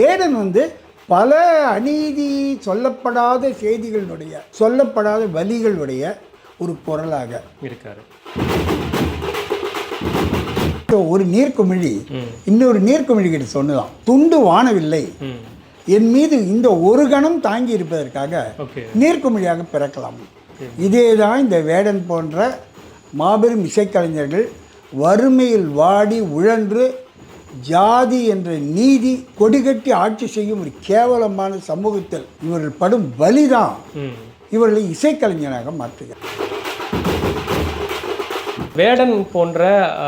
வேடன் வந்து பல அநீதி சொல்லப்படாத செய்திகளினுடைய சொல்லப்படாத வலிகளுடைய ஒரு குரலாக இருக்காரு. ஒரு நீர்க்குமிழி இன்னொரு நீர்க்குமிழி கிட்ட சொன்னதாம் துண்டு வானவில்லை. என் மீது இந்த ஒரு கணம் தாங்கி இருப்பதற்காக நீர்க்குமிழியாக பிறக்கலாம். இதே தான் இந்த வேடன் போன்ற மாபெரும் இசைக்கலைஞர்கள் வறுமையில் வாடி உழன்று ஜாதி என்ற நீதி கொடிகட்டி ஆட்சி செய்யும் ஒரு கேவலமான சமூகத்தில் இவர்கள் படும் வலிதான். இவர்களை இசைக்கலைஞராக மாற்றுகிறது வேடன் போன்ற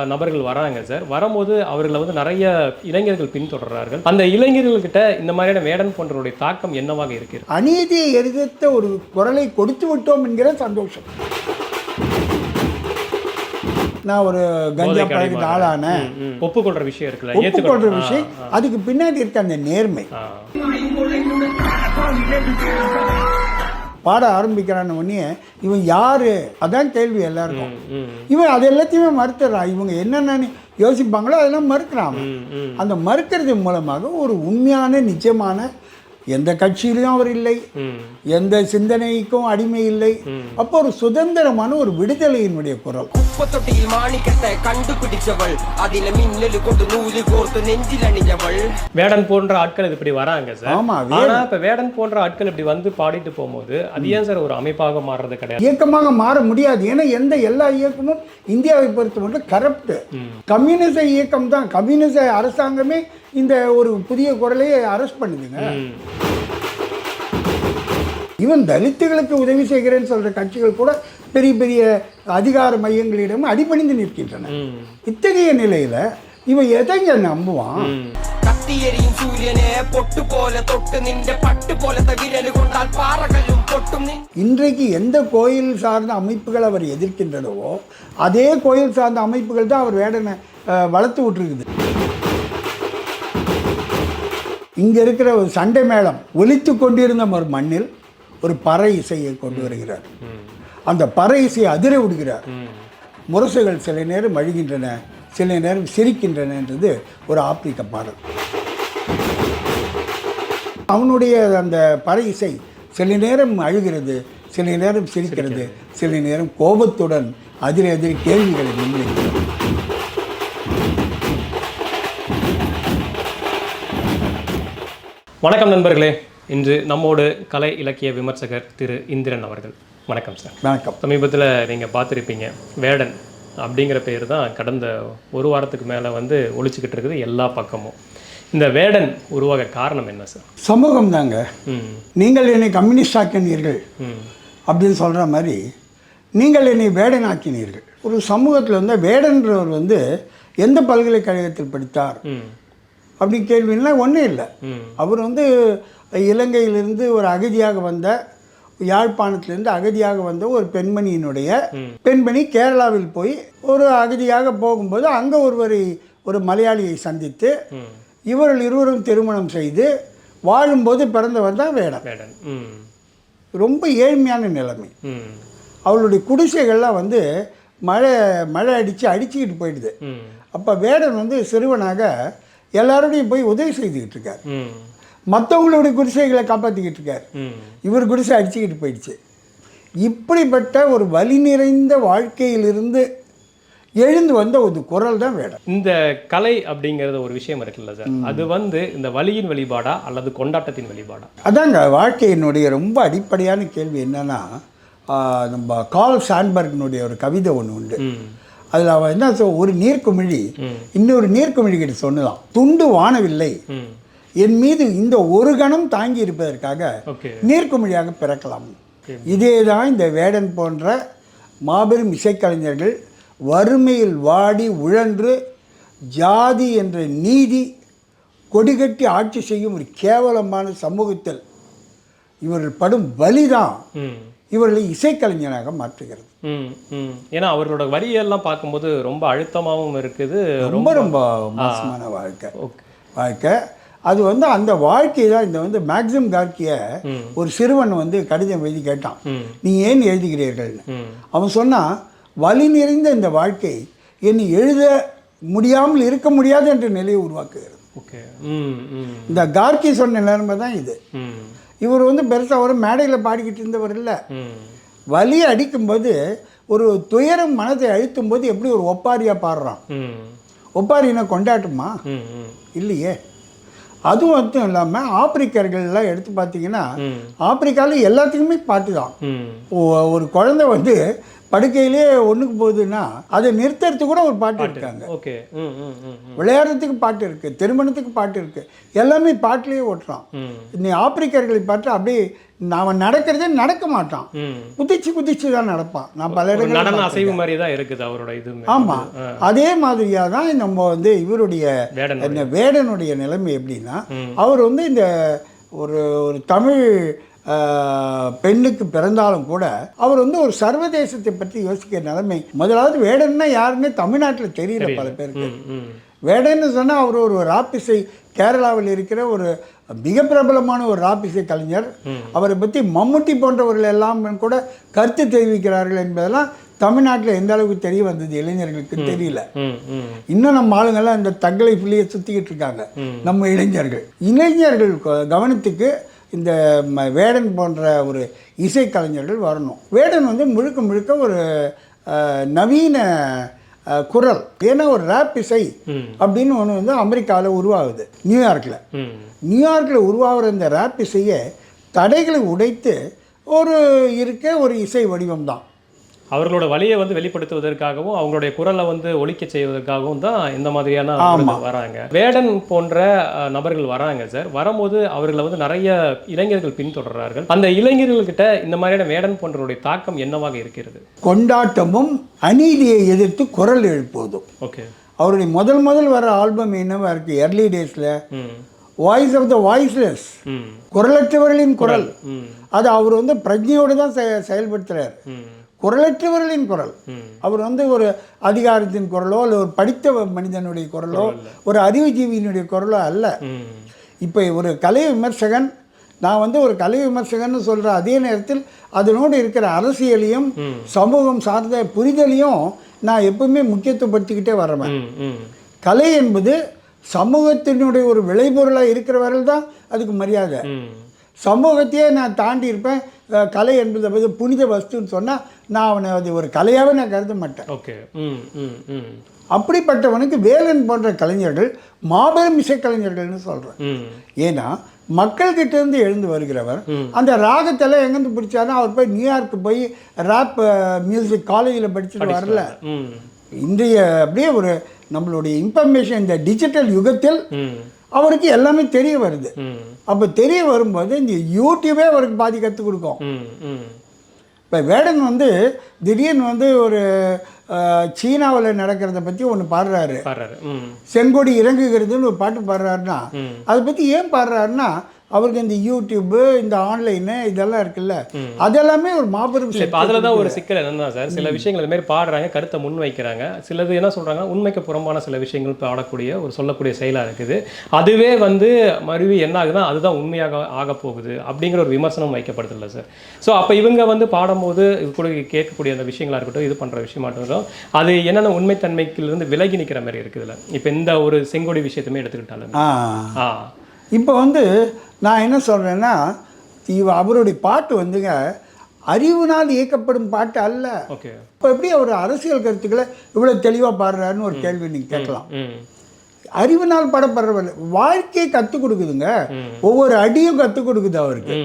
நபர்கள் வராங்க சார். வரும்போது அவர்களை வந்து நிறைய இளைஞர்கள் பின்தொடர்றார்கள். அந்த இளைஞர்கள்கிட்ட இந்த மாதிரியான வேடன் போன்றவருடைய தாக்கம் என்னவாக இருக்கிறது? அநீதியை எதிர்த்த ஒரு குரலை கொடுத்து விட்டோம் என்கிற சந்தோஷம். நான் ஒரு கஞ்சா பழகின ஆளான ம், ம். ஒப்புக்கொள்ற விஷயம் இருக்குல்ல ஒப்புக்கொள்ற விஷயம். அதுக்கு பின்னாடி இருக்க அந்த நேர்மை. பாட ஆரம்பிக்கிறான உடனே இவன் யாரு? அதான் கேள்வி எல்லாருக்கும். இவன் அது எல்லாத்தையுமே மறுத்துறான். இவங்க என்னென்னு யோசிப்பாங்களோ அதெல்லாம் மறுக்கிறான் அந்த மறுக்கிறது மூலமாக ஒரு உண்மையான நிச்சயமான எந்த கட்சியிலையும் அவர் இல்லை. எந்த சிந்தனைக்கும் அடிமை இல்லை. அப்போ ஒரு சுதந்திரமான ஒரு விடுதலையினுடைய குரல். குப்பத்தொட்டியில் மாணிக்கத்தை கண்டுபிடிச்சவள். அதில மின்னலு கொண்டு நூலு கோர்த்து நெஞ்சில் அணிஞ்சவள். வேடன் போன்ற ஆட்கள் இப்படி வராங்க சார். ஆமா ஆனா இப்ப வேடன் போன்ற ஆட்கள் இப்படி வந்து பாடிட்டு போகும்போது அது ஏன் சார் ஒரு அமைப்பாக மாறுறது கிடையாது? இயக்கமாக மாற முடியாது. ஏன்னா எந்த எல்லா இயக்கமும் இந்தியாவை பொறுத்த மட்டும் கரப்ட் கம்யூனிச இயக்கம் தான். கம்யூனிச அரசாங்கமே இந்த ஒரு புதிய குரலையை அரெஸ்ட் பண்ணுதுங்க ம், ஈவன் தலித்துகளுக்கு உதவி செய்கிறேன்னு சொல்ற கட்சிகள் கூட பெரிய பெரிய அதிகார மையங்களிடம் அடிபணிந்து நிற்கின்றன ம், இத்தகைய நிலையில இவன் எதைங்க நம்புவான் ம், കത്തിയെരിയും സൂര്യനെ പൊട്ടുപോലെ തൊട്ട് നിന്റെ പട്ടുപോലത്തെ വിരല് കൊണ്ടാൽ പാറകല്ലും പൊട്ടും നിൻ இன்றைக்கு எந்த கோயில் சார்ந்த அமைப்புகள் அவர் எதிர்க்கின்றனவோ அதே கோயில் சார்ந்த அமைப்புகள் தான் அவர் வேடனை அஹ், வளர்த்து விட்டுருக்குது இங்கே இருக்கிற ஒரு சண்டை மேளம் ஒலித்து கொண்டிருந்த ஒரு மண்ணில் ஒரு பறை இசையை கொண்டு வருகிறார். அந்த பறை இசையை அதிர விடுகிறார். முரசுகள் சில நேரம் அழுகின்றன சில நேரம் சிரிக்கின்றன என்றது ஒரு ஆப்பிரிக்க பாடல். அவனுடைய அந்த பறை இசை சில நேரம் அழுகிறது சில நேரம் சிரிக்கிறது சில நேரம் கோபத்துடன் அதிர அதிர கேள்விகளை வணக்கம் நண்பர்களே. இன்று நம்மோடு கலை இலக்கிய விமர்சகர் திரு இந்திரன் அவர்கள். வணக்கம் சார். வணக்கம். சமீபத்தில் நீங்கள் பார்த்துருப்பீங்க வேடன் அப்படிங்கிற பேர் தான் கடந்த ஒரு வாரத்துக்கு மேலே வந்து ஒழிச்சுக்கிட்டு இருக்குது எல்லா பக்கமும். இந்த வேடன் உருவாக காரணம் என்ன சார்? சமூகம் தாங்க. ம். நீங்கள் என்னை கம்யூனிஸ்ட் ஆக்கினீர்கள் ம். அப்படின்னு சொல்கிற மாதிரி நீங்கள் என்னை வேடன் ஆக்கினீர்கள். ஒரு சமூகத்தில் வந்து வேடன்றவர் வந்து எந்த பல்கலைக்கழகத்தில் படித்தார்? ம் அப்படின்னு கேள்வின்னா ஒன்றும் இல்லை. அவர் வந்து இலங்கையிலிருந்து ஒரு அகதியாக வந்த யாழ்ப்பாணத்திலிருந்து அகதியாக வந்த ஒரு பெண்மணியினுடைய பெண்மணி கேரளாவில் போய் ஒரு அகதியாக போகும்போது அங்கே ஒருவரை ஒரு மலையாளியை சந்தித்து இவர்கள் இருவரும் திருமணம் செய்து வாழும்போது பிறந்தவர் தான் வேடம் ரொம்ப ஏழ்மையான நிலைமை. அவளுடைய குடிசைகள்லாம் வந்து மழை மழை அடித்து அடிச்சுக்கிட்டு போயிடுது. அப்போ வேடன் வந்து சிறுவனாக எல்லாரோடையும் போய் உதவி செய்துக்கிட்டு இருக்கார். மற்றவங்களுடைய குடிசைகளை காப்பாற்றிக்கிட்டு இருக்கார். இவர் குடிசை அடிச்சுக்கிட்டு போயிடுச்சு. இப்படிப்பட்ட ஒரு வலி நிறைந்த வாழ்க்கையிலிருந்து எழுந்து வந்த ஒரு குரல் தான் வேடம். இந்த கலை அப்படிங்கிறது ஒரு விஷயம் இருக்குல்ல சார். அது வந்து இந்த வலியின் வெளிப்பாடா அல்லது கொண்டாட்டத்தின் வெளிப்பாடா? அதாங்க வாழ்க்கையினுடைய ரொம்ப அடிப்படையான கேள்வி என்னன்னா நம்ம கால் சாண்ட்பர்க்னுடைய ஒரு கவிதை ஒன்று உண்டு. அதில் அவன் என்ன ஒரு நீர்க்குமிழி இன்னொரு நீர்க்குமிழி கிட்ட சொன்னதான் துண்டு வானவில்லை. ம். என் மீது இந்த ஒரு கணம் தாங்கி இருப்பதற்காக நீர்க்குமிழியாக பிறக்கலாம். இதே தான் இந்த வேடன் போன்ற மாபெரும் இசைக்கலைஞர்கள் வறுமையில் வாடி உழன்று ஜாதி என்ற நீதி கொடிகட்டி ஆட்சி செய்யும் ஒரு கேவலமான சமூகத்தில் இவர்கள் படும் வலிதான் ம். இவர்களை இசைக்கலைஞராக மாற்றுகிறது. ஏன்னா அவர்களோட வரியெல்லாம் பார்க்கும்போது ரொம்ப அழுத்தமாகவும் இருக்குது. ரொம்ப ரொம்ப மோசமான வாழ்க்கை. வாழ்க்கை. அது வந்து அந்த வாழ்க்கை தான் இந்த வந்து மேக்சிம் கார்கிய ஒரு சிறுவன் வந்து கடிதம் எழுதி கேட்டான். நீ ஏன் எழுதுகிறீர்கள்னு. அவன் சொன்னான் வலி நிறைந்த இந்த வாழ்க்கை என்னை எழுத முடியாமல் இருக்க முடியாது என்ற நிலையை உருவாக்குகிறது. ஓகே. இந்த கார்கி சொன்ன நிலைமை தான் இது. இவர் வந்து பெருசாக ஒரு மேடையில் பாடிக்கிட்டு இருந்தவர் இல்லை. வலி அடிக்கும்போது ஒரு துயரம் மனதை அழுத்தும் போது எப்படி ஒரு ஒப்பாரியாக பாடுறான்? ஒப்பாரினை கொண்டாட்டுமா? இல்லையே. அதுவும் மட்டும் இல்லாமல் ஆப்பிரிக்கர்கள்லாம் எடுத்து பார்த்தீங்கன்னா ஆப்பிரிக்காவில் எல்லாத்துக்குமே பாட்டு தான் ஒரு குழந்தை வந்து படுக்கையிலே ஒன்றுக்கு போகுதுன்னா அதை நிறுத்துறதுக்கு கூட ஒரு பாட்டு இருக்காங்க. ஓகே. விளையாடுறதுக்கு பாட்டு இருக்குது திருமணத்துக்கு பாட்டு இருக்குது எல்லாமே பாட்டிலேயே ஓட்டுறான். நீ ஆப்பிரிக்கர்களை பார்த்து அப்படியே அவன் நடக்கிறதே நடக்க மாட்டான். குதிச்சு குதிச்சு தான் நடப்பான். நான் பல இடங்கள் அசைவு மாதிரி தான் இருக்குது அவரோட இதுவுமே. ஆமாம் அதே மாதிரியாக தான் நம்ம வந்து இவருடைய இந்த வேடனுடைய நிலைமை எப்படின்னா. அவர் வந்து இந்த ஒரு ஒரு தமிழ் பெண்ணுக்கு பிறந்தாலும் கூட அவர் வந்து ஒரு சர்வதேசத்தை பற்றி யோசிக்கிற நிலைமை. முதலாவது வேடன்னா யாருன்னு தமிழ்நாட்டில் தெரியல பல பேருக்கு. வேடன்னு சொன்னால் அவர் ஒரு ராப்பிசை கேரளாவில் இருக்கிற ஒரு மிக பிரபலமான ஒரு ராப்பிசை கலைஞர். அவரை பற்றி மம்முட்டி போன்றவர்கள் எல்லாம் கூட கருத்து தெரிவிக்கிறார்கள் என்பதெல்லாம் தமிழ்நாட்டில் எந்த அளவுக்கு தெரிய வந்தது இளைஞர்களுக்கு தெரியல. இன்னும் நம்ம ஆளுங்கெல்லாம் இந்த தங்களை புள்ளியை சுற்றிக்கிட்டு இருக்காங்க. நம்ம இளைஞர்கள். இளைஞர்கள் கவனத்துக்கு இந்த வேடன் போன்ற ஒரு இசைக்கலைஞர்கள் வரணும். வேடன் வந்து முழுக்க முழுக்க ஒரு நவீன குரல். ஏன்னா ஒரு ரேப் இசை. அப்படின்னு ஒன்று வந்து அமெரிக்காவில் உருவாகுது நியூயார்க்கில் நியூயார்க்கில் உருவாகிற இந்த ரேப் இசையை தடைகளை உடைத்து ஒரு இருக்க ஒரு இசை வடிவம் தான் அவர்களோட வலியை வந்து வெளிப்படுத்துவதற்காகவும் அவங்களுடைய குரலை வந்து ஒலிக்க செய்வதற்காகவும் தான் இந்த மாதிரியான வராங்க. வேடன் போன்ற நபர்கள் வராங்க சார். வரும்போது அவர்களை வந்து நிறைய இளைஞர்கள் பின்தொடர்றார்கள். அந்த இளைஞர்கள்கிட்ட இந்த மாதிரியான வேடன் போன்றவருடைய தாக்கம் என்னவாக இருக்கிறது? கொண்டாட்டமும் அநீதியை எதிர்த்து குரல் எழுப்புவதும் ஓகே. அவருடைய முதல் முதல் வர ஆல்பம் என்னவா இருக்குது எர்லி டேஸில் வாய்ஸ் ஆஃப் த வாய்ஸ்லெஸ் குரலற்றவர்களின் குரல். அது அவர் வந்து பிரஜையோடு தான் செய செயல்படுத்துகிறார் ம். குரலற்றவர்களின் குரல். அவர் வந்து ஒரு அதிகாரத்தின் குரலோ இல்லை ஒரு படித்த மனிதனுடைய குரலோ ஒரு அறிவுஜீவியினுடைய குரலோ அல்ல. இப்போ ஒரு கலை விமர்சகன் நான் வந்து ஒரு கலை விமர்சகன்னு சொல்கிற அதே நேரத்தில் அதனோடு இருக்கிற அரசியலையும் சமூகம் சார்ந்த புரிதலையும் நான் எப்பவுமே முக்கியத்துவப்படுத்திக்கிட்டே ம் கலை என்பது சமூகத்தினுடைய ஒரு விளைபொருளாக இருக்கிறவர்கள் தான் அதுக்கு மரியாதை. சமூகத்தையே நான் தாண்டி இருப்பேன். கலை என்பது வந்து புனித வஸ்துன்னு சொன்னால் நான் அவனை அது ஒரு கலையாகவே நான் கருத மாட்டேன். ஓகே. அப்படிப்பட்டவனுக்கு வேலன் போன்ற கலைஞர்கள் மாபெரும் இசைக்கலைஞர்கள்னு சொல்கிறேன் ஏன்னா மக்கள்கிட்ட இருந்து எழுந்து வருகிறவர் அந்த ராகத்தெல்லாம் எங்கேருந்து பிடிச்சாருன்னா அவர் போய் நியூயார்க்கு போய் ரேப் மியூசிக் காலேஜில் படிச்சுட்டு வரல இன்றைய அப்படியே ஒரு நம்மளுடைய இன்ஃபர்மேஷன் இந்த டிஜிட்டல் யுகத்தில் அவருக்கு எல்லாமே தெரிய வருது. அப்போ தெரிய வரும்போது இந்த யூடியூபே அவருக்கு பாதி கற்றுக் கொடுக்கும். இப்போ வேடன் வந்து திடீர்னு வந்து ஒரு சீனாவில் நடக்கிறத பற்றி ஒன்று பாடுறாரு. செங்கொடி இறங்குகிறதுன்னு ஒரு பாட்டு பாடுறாருன்னா. அதை பற்றி ஏன் பாடுறாருன்னா அவருக்கு இந்த யூடியூப்பு இந்த ஆன்லைனு இதெல்லாம் இருக்குல்ல. அதெல்லாமே ஒரு மாபெரும் அதில் தான் ஒரு சிக்கல் என்னன்னா சார் சில விஷயங்கள் இந்த மாதிரி பாடுறாங்க கருத்தை முன் வைக்கிறாங்க. சிலது என்ன சொல்கிறாங்க உண்மைக்கு புறம்பான சில விஷயங்கள் பாடக்கூடிய ஒரு சொல்லக்கூடிய செயலாக இருக்குது. அதுவே வந்து மறுவி என்ன ஆகுதுன்னா அதுதான் உண்மையாக ஆக போகுது அப்படிங்கிற ஒரு விமர்சனம் வைக்கப்படுதில்ல சார். ஸோ அப்போ இவங்க வந்து பாடும்போது இது கூட கேட்கக்கூடிய அந்த விஷயங்களா இருக்கட்டும் இது பண்ணுற விஷயமா இருக்கட்டும் அது என்னென்ன உண்மைத்தன்மைக்கிலிருந்து விலகி நிற்கிற மாதிரி இருக்குதுல்ல. இப்போ இந்த ஒரு செங்கொடி விஷயத்தையுமே எடுத்துக்கிட்டாலும். ஆ. இப்போ வந்து நான் என்ன சொல்கிறேன்னா இவ அவருடைய பாட்டு வந்துங்க அறிவுனால் இயக்கப்படும் பாட்டு அல்ல. ஓகே. இப்போ எப்படி அவர் அரசியல் கருத்துக்களை இவ்வளோ தெளிவாக பாடுறாருன்னு ஒரு கேள்வி நீங்கள் கேட்கலாம். அறிவினால் பாடப்படுறவர் வாழ்க்கையை கற்றுக் கொடுக்குதுங்க. ஒவ்வொரு அடியும் கற்றுக் கொடுக்குது அவருக்கு.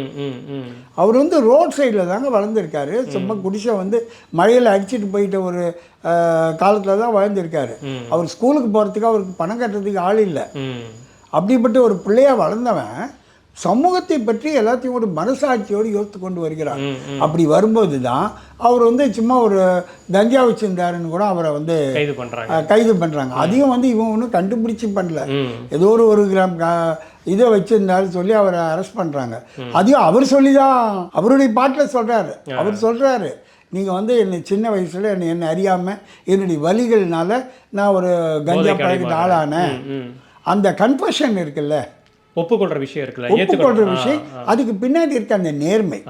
அவர் வந்து ரோட் சைடில் தாங்க வளர்ந்துருக்காரு. சும்மா குடிசை வந்து மழையில் அடிச்சிட்டு போயிட்ட ஒரு காலத்தில் தான் வளர்ந்துருக்காரு. அவர் ஸ்கூலுக்கு போகிறதுக்கு அவருக்கு பணம் கட்டுறதுக்கு ஆள் இல்லை. அப்படிப்பட்ட ஒரு பிள்ளையா வளர்ந்தவன் சமூகத்தை பற்றி எல்லாத்தையும் ஒரு மனசாட்சியோடு யோசித்து கொண்டு வருகிறார் அப்படி வரும்போது தான் அவர் வந்து சும்மா ஒரு கஞ்சா வச்சிருந்தாருன்னு கூட அவரை வந்து கைது பண்ணுறாங்க கைது பண்ணுறாங்க அதையும் வந்து இவன் ஒன்றும் கண்டுபிடிச்சு பண்ணல. ஏதோ ஒரு ஒரு கிராம் கா- இதை வச்சிருந்தாருன்னு சொல்லி அவரை அரெஸ்ட் பண்ணுறாங்க அதையும் அவர் சொல்லி தான் அவருடைய பாட்டில் சொல்கிறாரு அவர் சொல்கிறாரு நீங்கள் வந்து என்னை சின்ன வயசில் என்னை என்னை அறியாமல் என்னுடைய வலிகள்னால நான் ஒரு கஞ்சா பழகிட்டு. ஆளானேன். அந்த கன்ஃபஷன் இருக்குல்ல? ஒப்புக்கொள்ற விஷயம் இருக்குல்ல ஒப்புக்கொள்ற ஏற்றுக்கொள்ற விஷயம். அதுக்கு பின்னாடி இருக்க அந்த நேர்மை.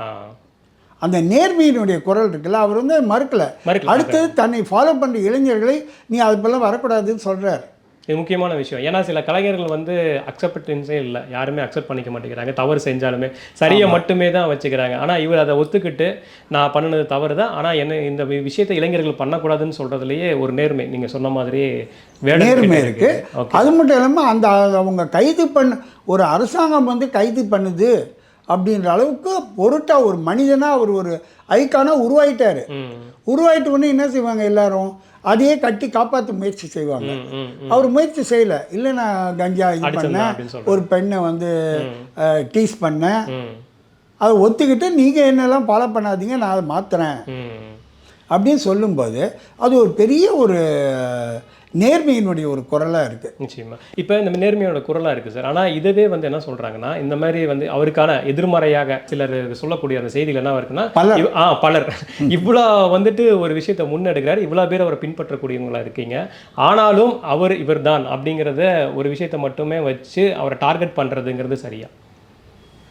அந்த நேர்மையினுடைய குரல் இருக்குல்ல அவர் வந்து மறுக்கல. மறுக்கல, அடுத்தது தன்னை ஃபாலோ பண்ணுற இளைஞர்களை நீ அது போல வரக்கூடாதுன்னு சொல்கிறார் இது முக்கியமான விஷயம். ஏன்னா சில கலைஞர்கள் வந்து அக்செப்டன்ஸே இல்லை. யாருமே அக்செப்ட் பண்ணிக்க மாட்டேங்கிறாங்க. தவறு செஞ்சாலுமே சரியை மட்டுமே தான் வச்சுக்கிறாங்க. ஆனால் இவர் அதை ஒத்துக்கிட்டு நான் பண்ணினது தவறு தான். ஆனால் என்ன இந்த விஷயத்தை இளைஞர்கள் பண்ணக்கூடாதுன்னு சொல்றதுலயே ஒரு நேர்மை. நீங்க சொன்ன மாதிரி வேடம் நேர்மை கிட்ட இருக்கு. ஓகே அது மட்டும் இல்லாமல் அந்த அவங்க கைது பண்ண ஒரு அரசாங்கம் வந்து கைது பண்ணுது. அப்படின்ற அளவுக்கு பொருட்டா ஒரு மனிதனா அவர் ஒரு ஐக்கானாக உருவாயிட்டாரு. உருவாயிட்ட உடனே என்ன செய்வாங்க எல்லாரும்? அதையே கட்டி காப்பாற்ற முயற்சி செய்வாங்க. அவர் முயற்சி செய்யல. இல்லை நான் கஞ்சா இது பண்ணேன். ஒரு பெண்ணை வந்து டீஸ் பண்ணேன். அதை ஒத்துக்கிட்டு நீங்கள் என்னெல்லாம் ஃபாலோ பண்ணாதீங்க நான் அதை மாற்றுறேன் அப்படின்னு சொல்லும்போது அது ஒரு பெரிய ஒரு நேர்மையினுடைய ஒரு குரலாக இருக்குது நிச்சயமா. இப்போ இந்த நேர்மையோட குரலாக இருக்குது சார். ஆனால் இதுவே வந்து என்ன சொல்கிறாங்கன்னா இந்த மாதிரி வந்து அவருக்கான எதிர்மறையாக சிலர் சொல்லக்கூடிய அந்த செய்திகள் என்ன இருக்குன்னா பலர். ஆ பலர். இவ்வளோ வந்துட்டு ஒரு விஷயத்தை முன்னெடுக்கிறார். இவ்வளோ பேர் அவரை பின்பற்றக்கூடியவங்களா இருக்கீங்க. ஆனாலும் அவர் இவர்தான் அப்படிங்கிறத ஒரு விஷயத்தை மட்டுமே வச்சு அவரை டார்கெட் பண்ணுறதுங்கிறது சரியா?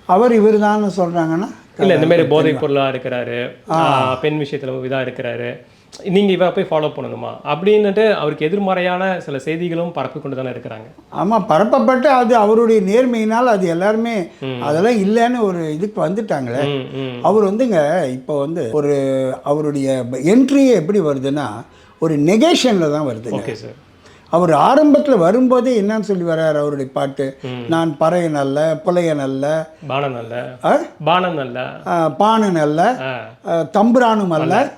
அவர் இவர் தான் சொல்கிறாங்கன்னா இல்லை இந்த மாதிரி போதைப் பொருளாக இருக்கிறாரு. பெண் விஷயத்தில் இதாக இருக்கிறாரு. நீங்கள் இவரை போய் ஃபாலோ பண்ணணுமா? அப்படின்னுட்டு அவருக்கு எதிர்மறையான சில செய்திகளும் பரப்பி கொண்டு தானே இருக்கிறாங்க. ஆமாம் பரப்பப்பட்டு அது அவருடைய நேர்மையினால் அது எல்லாருமே அதெல்லாம் இல்லைன்னு ஒரு இதுக்கு வந்துட்டாங்களே. அவர் வந்துங்க இப்போ வந்து ஒரு அவருடைய என்ட்ரியே எப்படி வருதுன்னா ஒரு நெகேஷனில் தான் வருதுங்க. Okay sir. அவர் ஆரம்பத்தில் வரும்போதே என்னன்னு சொல்லி வர்றார் அவருடைய பாட்டு? நான் பறையன் அல்ல புலையன் அல்ல. பானம் அல்ல. ஆ? பானம் அல்ல. ஆ, பாணன் அல்ல. தம்புரானும் அல்ல.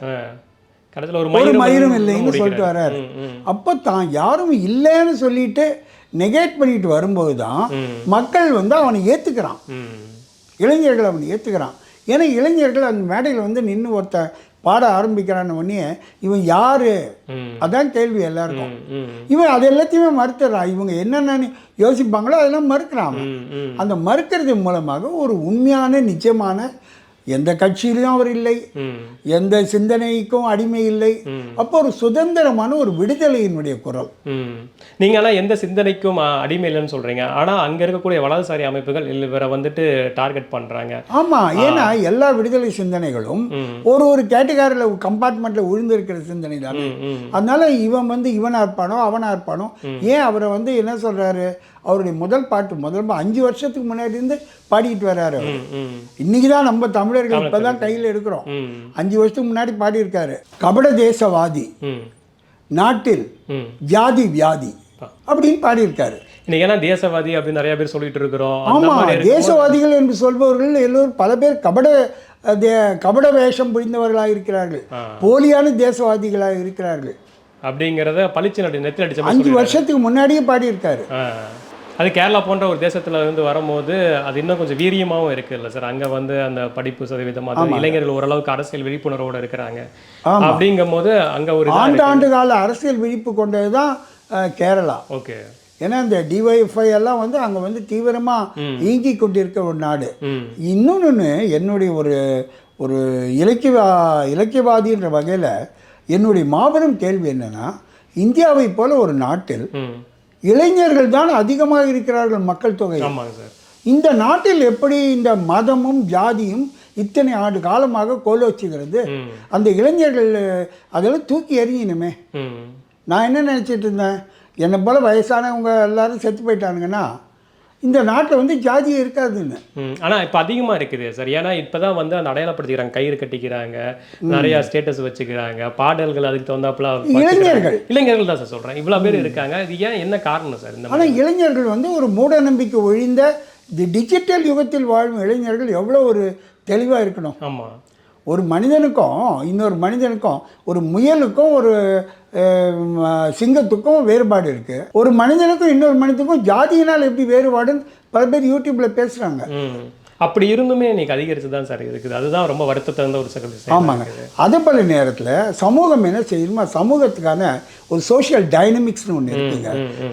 ஒரு மயிரும் இல்லைன்னு. சொல்லிட்டு வர்றாரு. அப்போ தான் யாரும் இல்லைன்னு சொல்லிட்டு நெகேட் பண்ணிட்டு வரும்போது தான் மக்கள் வந்து அவனை ஏற்றுக்கிறான் இளைஞர்கள் அவனை ஏற்றுக்கிறான் ஏன்னா இளைஞர்கள் அந்த மேடையில் வந்து நின்று ஒருத்த பாட ஆரம்பிக்கிறான்னு உடனே இவன் யாரு? அதான் கேள்வி எல்லாருக்கும். இவன் அது எல்லாத்தையுமே மறுத்துறான் இவங்க என்னென்னு யோசிப்பாங்களோ அதெல்லாம் மறுக்கிறான். அந்த மறுக்கிறது மூலமாக ஒரு உண்மையான நிஜமான எந்த கட்சியிலையும் அவர் இல்லை. எந்த சிந்தனைக்கும் அடிமை இல்லை. அப்போ ஒரு சுதந்திரமான ஒரு விடுதலையினுடைய குரல். ம். நீங்க ஆனா எந்த சிந்தனைக்கும் அடிமை இல்லைன்னு சொல்றீங்க. ஆனா அங்க இருக்கக்கூடிய வலதுசாரி அமைப்புகள் இவரை வந்துட்டு டார்கெட் பண்றாங்க. ஆமா. ஏன்னா எல்லா விடுதலை சிந்தனைகளும் ஒரு ஒரு கேட்டகாரியில் கம்பார்ட்மெண்ட்டில் விழுந்திருக்கிற சிந்தனை தானே. அதனால இவன் வந்து இவனா இருப்பானோ அவனா இருப்பானோ ஏன் அவரை வந்து என்ன சொல்றாரு? அவருடைய முதல் பாட்டு முதல் அஞ்சு வருஷத்துக்கு முன்னாடி இருந்து பாடிட்டு வர்றாரு இன்னைக்கு தான் நம்ம தமிழர்கள் இப்போ தான் கையில் எடுக்கிறோம். அஞ்சு வருஷத்துக்கு முன்னாடி பாடியிருக்காரு. கபட தேசவாதி. நாட்டில். ஜாதி வியாதி அப்படின்னு பாடியிருக்காரு. இன்னைக்கு ஏன்னா தேசவாதி அப்படின்னு நிறைய பேர் சொல்லிட்டு இருக்கிறோம். அந்த ஆமா மாதிரி இருக்கு. தேசவாதிகள் என்று சொல்பவர்கள் எல்லோரும் பல பேர் கபட கபட வேஷம் புரிந்தவர்களாக இருக்கிறார்கள். போலியான தேசவாதிகளாக இருக்கிறார்கள். அப்படிங்கிறத பளிச்சு நடி நெத்தில் அடிச்ச அஞ்சு. வருஷத்துக்கு முன்னாடியே பாடியிருக்காரு. அது கேரளா போன்ற ஒரு தேசத்துல இருந்து வரும்போது அது இன்னும் கொஞ்சம் வீரியமாவும் இருக்கு இல்ல சார். அங்க வந்து அந்த படிப்பு சதவீதம் அது இளைஞர்கள் ஓரளவுக்கு அரசியல் விழிப்புணர்வோட இருக்கிறாங்க. அப்படிங்கும் போது அங்க ஒரு ஆண்டு ஆண்டு கால அரசியல் விழிப்பு கொண்டது தான் கேரளா. ஓகே. ஏன்னா இந்த டிஒய்எஃப்ஐ எல்லாம் வந்து அங்கே வந்து தீவிரமாக இயங்கி கொண்டிருக்க ஒரு நாடு. இன்னொன்று என்னுடைய ஒரு ஒரு இலக்கியவா இலக்கியவாதின்ற வகையில் என்னுடைய மாபெரும் கேள்வி என்னன்னா இந்தியாவை போல ஒரு நாட்டில் இளைஞர்கள் தான் அதிகமாக இருக்கிறார்கள் மக்கள் தொகை ஆமாங்க சார். இந்த நாட்டில் எப்படி இந்த மதமும் ஜாதியும் இத்தனை ஆண்டு காலமாக கோலோச்சுகிறது? ம். அந்த இளைஞர்கள் அதெல்லாம் தூக்கி எறியணுமே. ம். நான் என்ன நினச்சிட்டு இருந்தேன்? என்னை போல் வயசானவங்க எல்லாரும் செத்து போயிட்டானுங்கன்னா இந்த நாட்டில் வந்து ஜாதியே இருக்காதுன்னு. ம் ஆனா இப்ப அதிகமா இருக்குது சார். ஏன்னா இப்பதான் வந்து அந்த அடையாளப்படுத்திக்கிறாங்க கயிறு கட்டிக்கிறாங்க நிறைய ஸ்டேட்டஸ் வச்சுக்கிறாங்க பாடல்கள் அதுக்கு தகுந்தாப்புல இளைஞர்கள். இளைஞர்கள் தான் சார் சொல்றேன். இவ்வளவு பேர் இருக்காங்க. இது ஏன் என்ன காரணம் சார் இந்த? ஆனால் இளைஞர்கள் வந்து ஒரு மூட நம்பிக்கை ஒழிந்த தி டிஜிட்டல் யுகத்தில் வாழும் இளைஞர்கள் எவ்வளோ ஒரு தெளிவாக இருக்கணும். ஆமா. ஒரு மனிதனுக்கும் இன்னொரு மனிதனுக்கும் ஒரு முயலுக்கும் ஒரு சிங்கத்துக்கும் வேறுபாடு இருக்குது ஒரு மனிதனுக்கும் இன்னொரு மனிதனுக்கும் ஜாதியினால் எப்படி வேறுபாடுன்னு பல பேர் யூடியூப்பில் பேசுகிறாங்க அப்படி இருந்துமே இன்னைக்கு அதிகரிச்சு தான் சார் இருக்குது. அதுதான் ரொம்ப வருத்தத்தை ஒரு சகதி ஆமாங்க. அதே போல நேரத்தில் சமூகம் என்ன செய்யுமா சமூகத்துக்கான ஒரு சோஷியல் டைனமிக்ஸ்னு ஒன்று இருக்குங்க.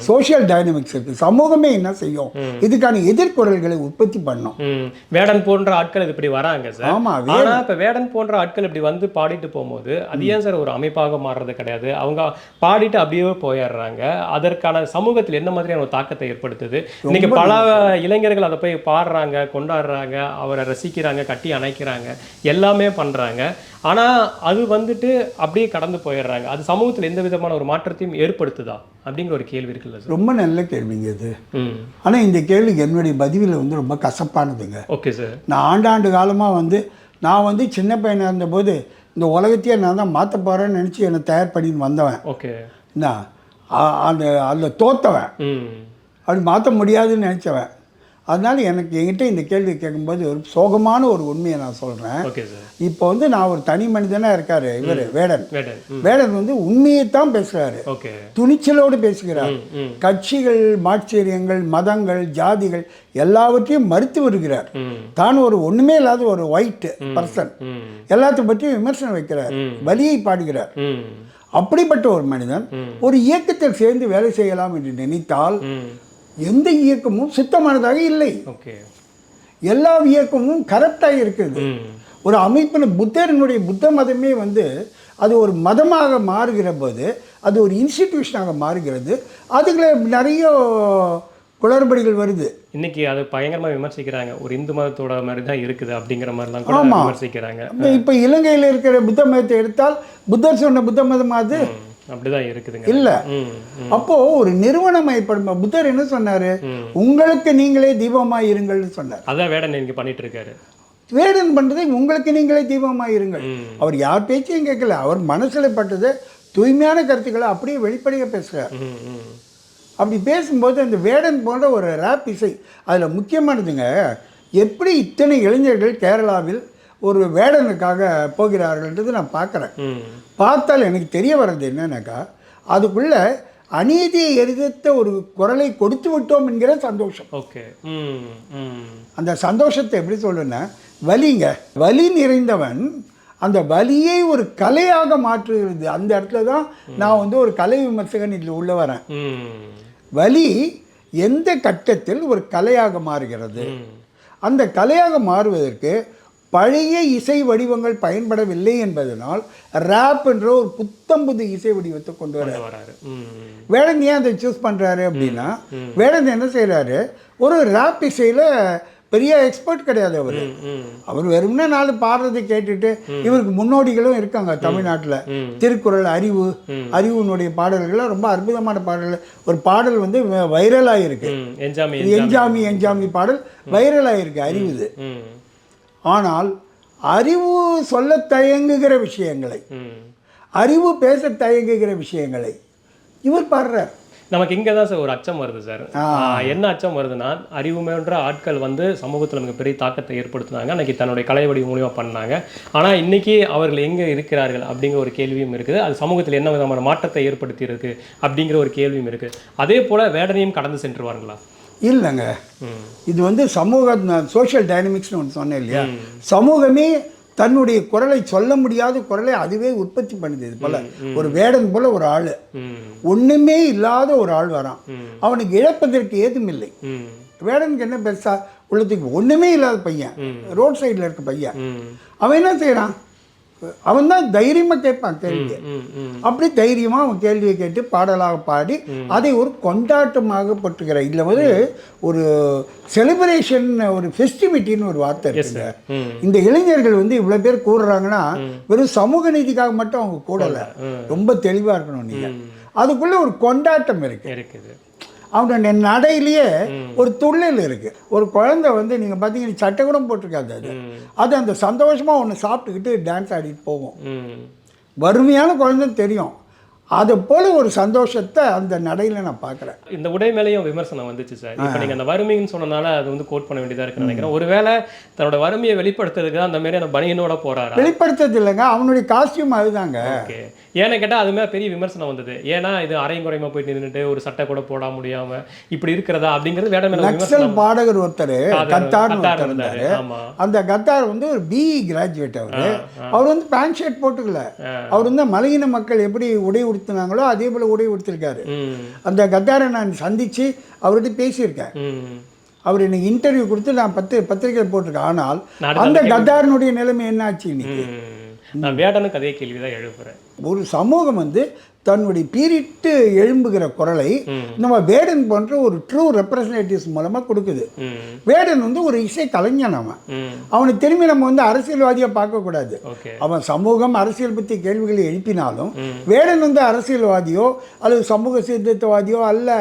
சோஷியல் டைனமிக்ஸ் இருக்குது சமூகமே என்ன செய்யும்? இதுக்கான எதிர்குரல்களை உற்பத்தி பண்ணும். வேடன் போன்ற ஆட்கள் இது இப்படி வராங்க சார். ஆமா, ஆனா இப்ப வேடன் போன்ற ஆட்கள் இப்படி வந்து பாடிட்டு போகும்போது அது ஏன் சார் ஒரு அமைப்பாக மாறுறது கிடையாது? அவங்க பாடிட்டு அப்படியே போயிடுறாங்க. அதற்கான சமூகத்தில் என்ன மாதிரியான ஒரு தாக்கத்தை ஏற்படுத்துது? இன்னைக்கு பல இளைஞர்கள் அதை போய் பாடுறாங்க கொண்டாடுறாங்க அவரை ரசிக்கிறாங்க கட்டி அணைக்கிறாங்க எல்லாமே பண்றாங்க. ஆனா அது வந்துட்டு அப்படியே கடந்து போயிடுறாங்க. அது சமூகத்தில் எந்த விதமான ஒரு மாற்றத்தையும் ஏற்படுத்துதா? அப்படிங்கிற ஒரு கேள்வி இருக்குல்ல சார். ரொம்ப நல்ல கேள்விங்க இது. ஆனால் இந்த கேள்விக்கு என்னுடைய பதிவில் வந்து ரொம்ப கசப்பானதுங்க. Okay sir. நான் ஆண்டாண்டு காலமாக வந்து நான் வந்து சின்ன பையனாக இருந்தபோது இந்த உலகத்தையே நான் தான் மாற்ற போகிறேன்னு நினச்சி என்னை தயார் பண்ணின்னு வந்தவன். ஓகே. என்ன? அந்த அதில் தோத்தவன். அப்படி மாற்ற முடியாதுன்னு நினச்சவன். அதனால் எனக்கு என்கிட்ட இந்த கேள்வி கேட்கும்போது ஒரு சோகமான ஒரு உண்மையை நான் சொல்கிறேன் இப்போ வந்து நான் ஒரு தனி மனிதனாக இருக்கார் இவர் வேடன். வேடன் வந்து உண்மையைத்தான் பேசுகிறாரு ஓகே துணிச்சலோடு பேசுகிறார். கட்சிகள் மாட்சியங்கள் மதங்கள் ஜாதிகள் எல்லாவற்றையும் மறுத்து வருகிறார். தான் ஒரு ஒண்ணுமே இல்லாத ஒரு ஒயிட் பர்சன் எல்லாத்த பற்றியும் விமர்சனம் வைக்கிறார். வலியை பாடுகிறார். அப்படிப்பட்ட ஒரு மனிதன் ஒரு இயக்கத்தில் சேர்ந்து வேலை செய்யலாம் என்று நினைத்தால் எந்த இயக்கமும் சுத்தமானதாக இல்லை. ஓகே. எல்லா இயக்கமும் கரெக்டாக இருக்குது. ஒரு அமைப்பின் புத்தரினுடைய புத்த மதமே வந்து அது ஒரு மதமாக மாறுகிற போது அது ஒரு இன்ஸ்டிடியூஷனாக மாறுகிறது. அதுக்குள்ள நிறைய குளறுபடிகள் வருது. இன்னைக்கு அதை பயங்கரமா விமர்சிக்கிறாங்க. ஒரு இந்து மதத்தோட மாதிரி தான் இருக்குது அப்படிங்கிற மாதிரிலாம் கூட. விமர்சிக்கிறாங்க. இப்போ இலங்கையில் இருக்கிற புத்த மதத்தை எடுத்தால் புத்தர் சொன்ன புத்த மதம் அது. அப்படிதான் இருக்குதுங்க. இல்ல. அப்போ ஒரு நிறுவனமயப்படும் புத்தர் என்ன சொன்னாரு? உங்களுக்கு நீங்களே தீபமாய் இருங்கள்னு சொன்னார். அதான் வேடன் இன்னைக்கு பண்ணிட்டு இருக்காரு வேடன் பண்றதை உங்களுக்கு நீங்களே தீபமாய் இருங்கள். அவர் யார் பேச்சையும் கேட்கல. அவர் மனசுல பட்டது தூய்மையான கருத்துக்களை அப்படியே வெளிப்படையாக பேசுகிறார் அப்படி பேசும்போது அந்த வேடன் போன்ற ஒரு ரேப் இசை அதில் முக்கியமானதுங்க எப்படி இத்தனை இளைஞர்கள் கேரளாவில் ஒரு வேடனுக்காக போகிறார்கள்ன்றது நான் பார்க்குறேன் பார்த்தால் எனக்கு தெரிய வர்றது என்னன்னாக்கா அதுக்குள்ள அநீதியை எதிர்த்த ஒரு குரலை கொடுத்து விட்டோம் என்கிற சந்தோஷம். ஓகே. அந்த சந்தோஷத்தை எப்படி சொல்லுன்னா வலிங்க. வலி நிறைந்தவன் அந்த வலியை ஒரு கலையாக மாற்றுகிறது. அந்த இடத்துல தான் நான் வந்து ஒரு கலை விமர்சகன் இதில் உள்ள வரேன். வலி எந்த கட்டத்தில் ஒரு கலையாக மாறுகிறது? அந்த கலையாக மாறுவதற்கு பழைய இசை வடிவங்கள் பயன்படவில்லை என்பதனால் ரேப் என்ற ஒரு புத்தம்புது இசை வடிவத்தை கொண்டு வர கொண்டு வராரு. ம் வேடன் ஏன் அதை சூஸ் பண்ணுறாரு அப்படின்னா வேடன் என்ன செய்கிறாரு ஒரு ரேப் இசையில் பெரிய எக்ஸ்பர்ட் கிடையாது அவர். அவர் வெறும்னா நாலு பாடுறதை கேட்டுட்டு இவருக்கு முன்னோடிகளும் இருக்காங்க தமிழ்நாட்டில். திருக்குறள் அறிவு அறிவுனுடைய பாடல்கள் ரொம்ப அற்புதமான பாடல்கள். ஒரு பாடல் வந்து வைரலாக இருக்கு எஞ்சாமி எஞ்சாமி பாடல் வைரலாக இருக்கு அறிவுது ம். ஆனால் அறிவு சொல்ல தயங்குகிற விஷயங்களை ம் அறிவு பேச தயங்குகிற விஷயங்களை இவர் பாடுறார். நமக்கு இங்கே தான் சார் ஒரு அச்சம் வருது சார். என்ன அச்சம் வருதுன்னா அறிவுமேன்ற ஆட்கள் வந்து சமூகத்தில் நமக்கு பெரிய தாக்கத்தை ஏற்படுத்தினாங்க. அன்னைக்கு தன்னுடைய கலை வடிவம் மூலியமா பண்ணாங்க. ஆனால் இன்னைக்கு அவர்கள் எங்கே இருக்கிறார்கள் அப்படிங்கிற ஒரு கேள்வியும் இருக்குது. அது சமூகத்தில் என்ன விதமான மாற்றத்தை ஏற்படுத்தி இருக்கு அப்படிங்கிற ஒரு கேள்வியும் இருக்கு. அதே போல வேடனையும் கடந்து சென்றுவார்களா? இல்லைங்க. இது வந்து சமூக சோஷியல் டைனமிக்ஸ்னு ஒன்று சொன்னேன் இல்லையா? சமூகமே தன்னுடைய குரலை சொல்ல முடியாத குரலை அதுவே உற்பத்தி பண்ணுது இது போல. ஒரு வேடன் போல ஒரு ஆள். ம். ஒண்ணுமே இல்லாத ஒரு ஆள் வரான். அவனுக்கு இழப்பதற்கு ஏதும் இல்லை வேடனுக்கு என்ன பெருசா? உள்ளத்துக்கு ஒண்ணுமே இல்லாத பையன். ரோட் சைடில் இருக்க பையன். அவன் என்ன செய்றான்? அவன் தான் தைரியமா கேட்பான் கேள்வி அப்படி தைரியமா அவன் கேள்வியை கேட்டு பாடலாக பாடி அதை ஒரு கொண்டாட்டமாக பட்டுகிறார் இதுல வந்து ஒரு செலிப்ரேஷன் ஒரு ஃபெஸ்டிவிட்டின்னு ஒரு வார்த்தை இருக்குங்க. இந்த இளைஞர்கள் வந்து இவ்வளவு பேர் கூடுறாங்கன்னா வெறும் சமூக நீதிக்காக மட்டும் அவங்க கூடல. ரொம்ப தெளிவா இருக்கணும் நீங்க. அதுக்குள்ள ஒரு கொண்டாட்டம் இருக்கு. இருக்குது. அவனுடைய நடையிலேயே ஒரு துள்ளல் இருக்கு. ஒரு குழந்தை வந்து நீங்க பார்த்தீங்கன்னா சட்டை கூட போட்டிருக்காது அது. அது அந்த சந்தோஷமா ஒன்று சாப்பிட்டுக்கிட்டு டான்ஸ் ஆடிட்டு போகும். வறுமையான குழந்தைன்னு தெரியும். அதை போல ஒரு சந்தோஷத்தை அந்த நடையில நான் பார்க்குறேன் இந்த உடை மேலேயும் விமர்சனம் வந்துச்சு சார். இப்போ நீங்க அந்த வறுமைன்னு சொன்னனால அது வந்து கோட் பண்ண வேண்டியதா இருக்குன்னு நினைக்கிறேன். ஒருவேளை தன்னோட வறுமையை வெளிப்படுத்துறதுக்கு அந்த மாதிரியான பனியனோட போறாரா? வெளிப்படுத்துறது இல்லைங்க. அவனுடைய காஸ்டியூம் அதுதாங்க. ஓகே. ஏன்னு கேட்டால் அது மேலே பெரிய விமர்சனம் வந்தது. ஏன்னா இது அரைங்குறையமா போயிட்டு நின்னுட்டு ஒரு சட்டை கூட போட முடியாம இப்படி இருக்கிறதா அப்படிங்கிறது வேட நக்சல் பாடகர் ஒருத்தர் கத்தார் ஒருத்தர் இருந்தாரு. அந்த கத்தார் வந்து ஒரு பிஇ கிராஜுவேட் அவர். அவர் வந்து பேண்ட் ஷர்ட் போட்டுக்கல. அவர் வந்து மலையின மக்கள் எப்படி உடை உடுத்தினாங்களோ அதே போல உடை உடுத்திருக்காரு. அந்த கத்தாரை நான் சந்திச்சு அவர்கிட்ட பேசியிருக்கேன். அவர் எனக்கு இன்டர்வியூ கொடுத்து நான் பத்து பத்திரிகையில் போட்டிருக்கேன். ஆனால் அந்த கத்தாரினுடைய நிலைமை என்னாச்சு இன்னைக்கு? ம். நான் வேடனுக்கு அதே கேள்வி தான் எழுப்புறேன் ஒரு சமூகம் வந்து தன்னுடைய பீரிட்டு எழும்புகிற குரலை நம்ம வேடன் போன்ற ஒரு ட்ரூ ரெப்ரசன்டேட்டிவ்ஸ் மூலமாக கொடுக்குது. வேடன் வந்து ஒரு இசை கலைஞன் அவன். அவனை திரும்பி நம்ம வந்து அரசியல்வாதியாக பார்க்கக்கூடாது. அவன் சமூகம் அரசியல் பற்றி கேள்விகளை எழுப்பினாலும் வேடன் வந்து அரசியல்வாதியோ அல்லது சமூக சீர்திருத்தவாதியோ அல்ல.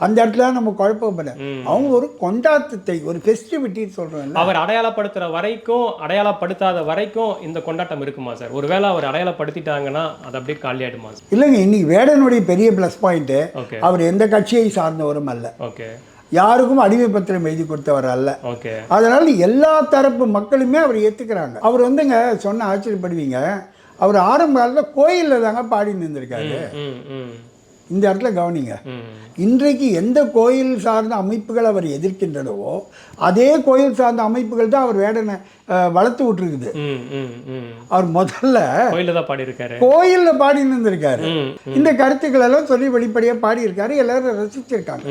அந்த இடத்துல நம்ம குழப்பப்பட அவங்க ஒரு கொண்டாட்டத்தை ஒரு ஃபெஸ்டிவிட்டின்னு சொல்கிறோம்ல அவர் அடையாளப்படுத்துற வரைக்கும் அடையாளப்படுத்தாத வரைக்கும் இந்த கொண்டாட்டம் இருக்குமா சார்? ஒருவேளை அவர் அடையாளப்படுத்திட்டாங்கன்னா அது அப்படியே காலியாயிடுமா சார்? இல்லைங்க இன்னைக்கு வேடனுடைய பெரிய ப்ளஸ் பாயிண்ட்டு அவர் எந்த கட்சியை சார்ந்தவரும் அல்ல. ஓகே. யாருக்கும் அடிமை பத்திரம் எழுதி கொடுத்தவர் அல்ல. ஓகே. அதனால் எல்லா தரப்பு மக்களுமே அவர் ஏற்றுக்கிறாங்க அவர் வந்துங்க சொன்ன ஆச்சரியப்படுவீங்க. அவர் ஆரம்ப காலத்தில் கோயிலில் தாங்க பாடி நின்றுருக்காரு இந்த இடத்துல கவனிங்க. இன்றைக்கு எந்த கோயில் சார்ந்த அமைப்புகள் அவர் எதிர்க்கின்றனவோ அதே கோயில் சார்ந்த அமைப்புகள் தான் அவர் வேடனை வளர்த்து விட்டுருக்குது. அவர் முதல்ல கோயில தான் பாடியிருக்காரு. கோயிலில் பாடி நின்றுருக்காரு. ம் இந்த கருத்துக்கள் எல்லாம் சொல்லி வெளிப்படையாக பாடியிருக்காரு எல்லாரும் ரசிச்சிருக்காங்க.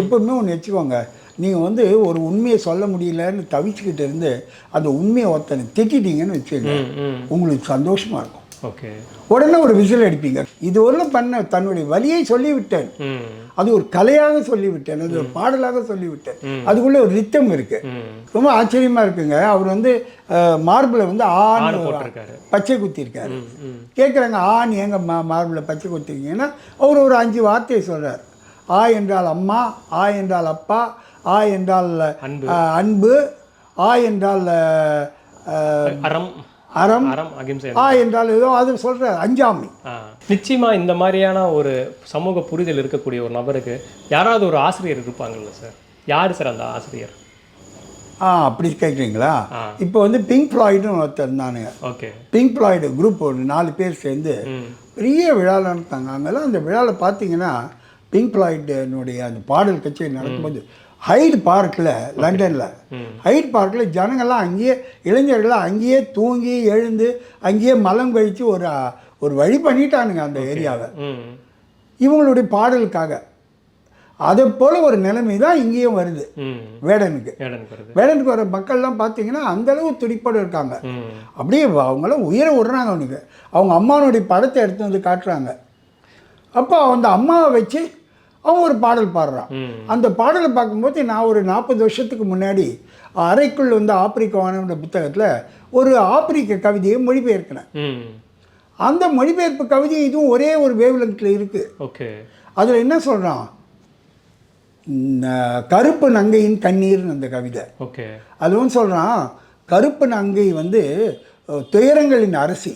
எப்பவுமே ஒன்று வச்சுக்கோங்க. நீங்கள் வந்து ஒரு உண்மையை சொல்ல முடியலன்னு தவிச்சுக்கிட்டு இருந்து அந்த உண்மையை ஒருத்தனை திட்டிட்டீங்கன்னு வச்சுக்கோங்க. உங்களுக்கு சந்தோஷமாக இருக்கும். ஓகே உடனே ஒரு விசில் அடிப்பீங்க இது ஒரு பண்ண தன்னுடைய வலியை சொல்லிவிட்டேன். அது ஒரு கலையாக சொல்லிவிட்டேன். அது ஒரு பாடலாக சொல்லிவிட்டேன். அதுக்குள்ளே ஒரு ரித்தம் இருக்கு. ரொம்ப ஆச்சரியமா இருக்குங்க. அவர் வந்து மார்பிளை வந்து ஆண் பச்சை குத்திருக்காரு கேட்குறாங்க ஆண் ஏங்க மா மார்பிளை பச்சை குத்திருக்கீங்கன்னா அவர் ஒரு அஞ்சு வார்த்தையை சொல்றார். ஆ என்றால் அம்மா ஆ என்றால் அப்பா ஆ என்றால் அன்பு. ஆ என்றால் அறம். அறம் அறம் அகிம்சை ஆ என்றால் ஏதோ அது சொல்றார் அஞ்சாமை. நிச்சயமா இந்த மாதிரியான ஒரு சமூக புரிதல் இருக்கக்கூடிய ஒரு நபருக்கு யாராவது ஒரு ஆசிரியர் இருப்பாங்கல்ல சார்? யார் சார் அந்த ஆசிரியர்? ஆ அப்படி கேட்குறீங்களா. இப்போ வந்து பிங்க் ஃப்ளாய்டுன்னு ஒருத்தர் இருந்தானுங்க. ஓகே. பிங்க் ஃப்ளாய்டு குரூப் ஒரு நாலு பேர் சேர்ந்து பெரிய விழா நடத்தாங்க. அங்கெல்லாம் அந்த விழாவில் பார்த்தீங்கன்னா பிங்க் ஃப்ளாய்டினுடைய அந்த பாடல் கச்சேரி நடக்கும்போது ஹைட் பார்க்கில் லண்டனில் ஹைட் பார்க்கில் ஜனங்கள்லாம் அங்கேயே இளைஞர்கள்லாம் அங்கேயே தூங்கி எழுந்து அங்கேயே மலம் கழித்து ஒரு ஒரு வழி பண்ணிட்டானுங்க அந்த ஏரியாவை. ம் இவங்களுடைய பாடலுக்காக. அதை போல் ஒரு நிலைமை தான் இங்கேயும் வருது. ம் வேடனுக்கு. வேடனுக்கு வர மக்கள்லாம் பார்த்தீங்கன்னா அந்தளவு துடிப்போடு இருக்காங்க. ம் அப்படியே அவங்களாம் உயிரை விடுறாங்க அவனுக்கு அவங்க அம்மானுடைய படத்தை எடுத்து வந்து காட்டுறாங்க. அப்போ அந்த அம்மாவை வச்சு அவன் ஒரு பாடல் பாடுறான். அந்த பாடலை பார்க்கும்போது நான் ஒரு நாற்பது வருஷத்துக்கு முன்னாடி அறைக்குள் வந்து ஆப்பிரிக்காவான புத்தகத்தில் ஒரு ஆப்பிரிக்க கவிதையை மொழிபெயர்க்கினேன் அந்த மொழிபெயர்ப்பு கவிதை இதுவும் ஒரே ஒரு வேவ்லெங்கில் இருக்குது ஓகே. அதில் என்ன சொல்கிறான் கருப்பு நங்கையின் கண்ணீர்னு அந்த கவிதை. ஓகே. அது வந்து சொல்கிறான் கருப்பு நங்கை வந்து துயரங்களின் அரசி.